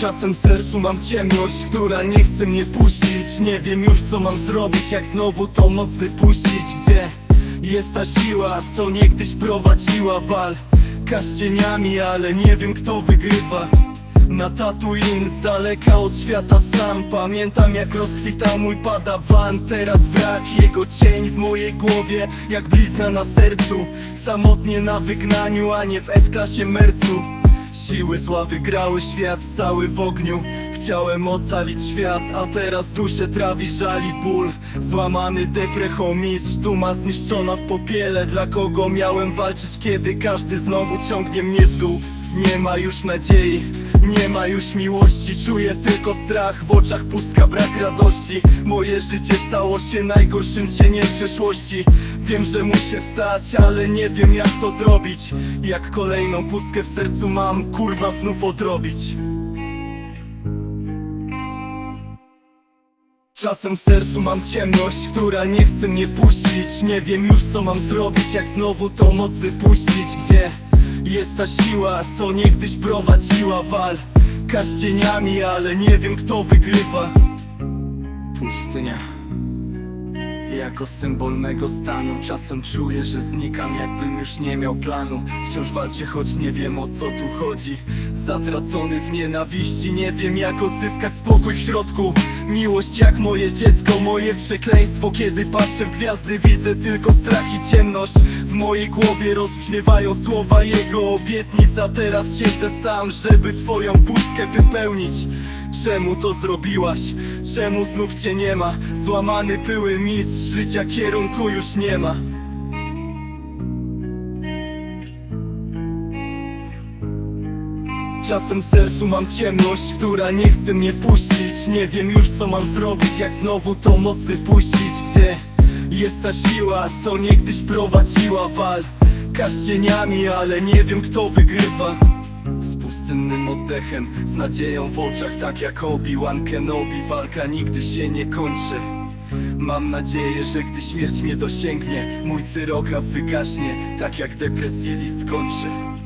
Czasem w sercu mam ciemność, która nie chce mnie puścić. Nie wiem już co mam zrobić, jak znowu tą moc wypuścić. Gdzie jest ta siła, co niegdyś prowadziła? Wal Kaścieniami, ale nie wiem kto wygrywa. Na Tatooine z daleka od świata sam. Pamiętam jak rozkwitał mój padawan Teraz wrak, jego cień w mojej głowie Jak blizna na sercu. Samotnie na wygnaniu, a nie w S-klasie mercu Siły zła wygrały świat cały w ogniu. Chciałem ocalić świat, a teraz duszę trawi żali ból. Złamany deprechomistrz, duma zniszczona w popiele. Dla kogo miałem walczyć, kiedy każdy znowu ciągnie mnie w dół? Nie ma już nadziei, nie ma już miłości Czuję tylko strach, w oczach pustka, brak radości. Moje życie stało się najgorszym cieniem przeszłości. Wiem, że muszę wstać, ale nie wiem jak to zrobić. Jak kolejną pustkę w sercu mam, kurwa znów odrobić. Czasem w sercu mam ciemność, która nie chce mnie puścić. Nie wiem już co mam zrobić, jak znowu tą moc wypuścić. Gdzie jest ta siła, co niegdyś prowadziła wal. Kaścieniami, ale nie wiem kto wygrywa. Pustynia jako symbol mego stanu Czasem czuję, że znikam jakbym już nie miał planu. Wciąż walczę, choć nie wiem o co tu chodzi. Zatracony w nienawiści, nie wiem jak odzyskać spokój w środku. Miłość jak moje dziecko, moje przekleństwo. Kiedy patrzę w gwiazdy widzę tylko strach i ciemność. W mojej głowie rozbrzmiewają słowa jego obietnic A teraz siedzę sam, żeby twoją pustkę wypełnić Czemu to zrobiłaś? Czemu znów cię nie ma? Złamany były mistrz życia, kierunku już nie ma. Czasem w sercu mam ciemność, która nie chce mnie puścić. Nie wiem już co mam zrobić, jak znowu tą moc wypuścić. Gdzie jest ta siła, co niegdyś prowadziła? Wal Kaścieniami, ale nie wiem kto wygrywa z pustynnym oddechem, z nadzieją w oczach Tak jak Obi-Wan Kenobi, walka nigdy się nie kończy. Mam nadzieję, że gdy śmierć mnie dosięgnie Mój cyrograf wygaśnie, tak jak depresję list kończy